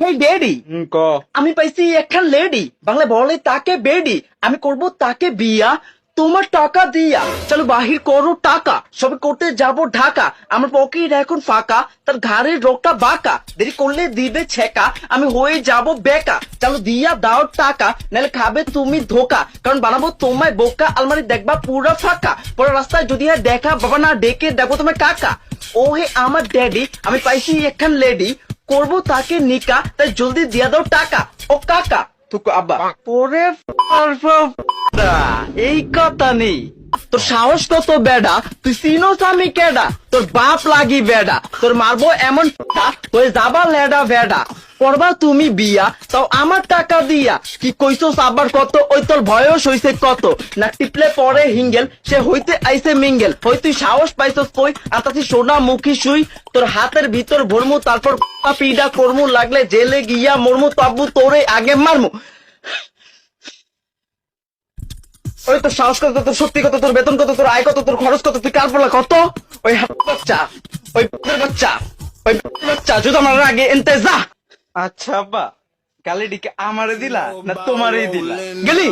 হেই ক? আমি পাইছি একখান লেডি বাংলা বলে তাকে বেডি আমি করব তাকে বিয়া। তোমার টাকা দিয়া। চলো বাহির করো টাকা। সবে করতে যাব ঢাকা। আমার পকেট এখন ফাঁকা। তার ঘাড়ের রোগটা বাঁকা। দেরি করলে দিবে ছেকা। আমি হয়ে যাব বেকা। চলো দিয়া দাও টাকা। নাহলে খাবে তুমি ধোকা। কারণ বানাবো তোমায় বোকা। আলমারি দেখবা পুরা ফাঁকা। পরে রাস্তায় যদি হয় দেখা বাবা না ডেকে দেখো তোমার কাকা। ও হে আমার ড্যাডি আমি পাইছি একখান লেডি করব তাকে নিকা তাই জলদি দিয়া দাও টাকা। ও কাকা তুকু আব্বা। পরে এই কথা নেই। তোর সাহস কত বেডা? তুই চিনোস আমি কেডা? তোর বাপ লাগি বেডা। তোর মারবো এমন হয়ে যাবা লেডা বেডা। করবা তুমি বিয়া, তাও আমার টাকা দিয়া। কি কইছস আবার কত? ওই তোর বয়স হইছে কত? না টিপলে পরে হিঙ্গেল, সে হইতে আইছে মিঙ্গেল। হই তুই সাহস পাইছস কই? আর তাছি সোনা মুখী শুই, তোর হাতের ভিতর ভরমু, তারপর পিডা করমু, লাগলে জেলে গিয়া মরমু তাবু তোরে আগে মারমু। ওই তোর সাহস কত? তোর সত্যি কত? তোর বেতন কত? তোর আয় কত? তোর খরচ কত? তুই কার পড়লা কত? ওই বাচ্চা ওই বাচ্চা ওই বাচ্চা যদি আমার আগে এনতে যা। আচ্ছা আব্বা গালিটিকে আমারে দিলা না তোমারই দিলা? গেলি?